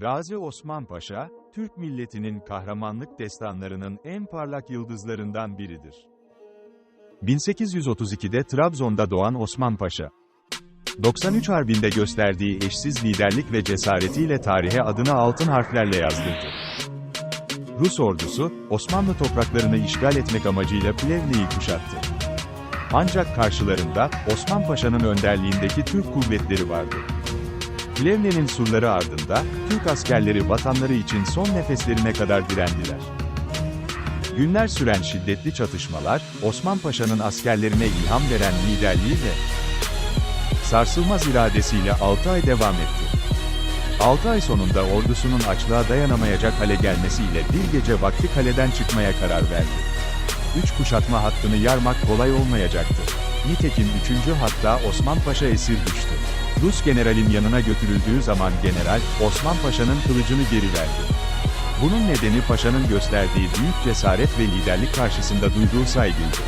Gazi Osman Paşa, Türk milletinin kahramanlık destanlarının en parlak yıldızlarından biridir. 1832'de Trabzon'da doğan Osman Paşa, 93 Harbi'nde gösterdiği eşsiz liderlik ve cesaretiyle tarihe adını altın harflerle yazdırdı. Rus ordusu, Osmanlı topraklarını işgal etmek amacıyla Plevne'yi kuşattı. Ancak karşılarında, Osman Paşa'nın önderliğindeki Türk kuvvetleri vardı. Plevne'nin surları ardında, Türk askerleri vatanları için son nefeslerine kadar direndiler. Günler süren şiddetli çatışmalar, Osman Paşa'nın askerlerine ilham veren liderliği ve sarsılmaz iradesiyle 6 ay devam etti. 6 ay sonunda ordusunun açlığa dayanamayacak hale gelmesiyle bir gece vakti kaleden çıkmaya karar verdi. Üç kuşatma hattını yarmak kolay olmayacaktı. Nitekim 3. hatta Osman Paşa esir düştü. Rus generalin yanına götürüldüğü zaman general, Osman Paşa'nın kılıcını geri verdi. Bunun nedeni paşanın gösterdiği büyük cesaret ve liderlik karşısında duyduğu saygıydı.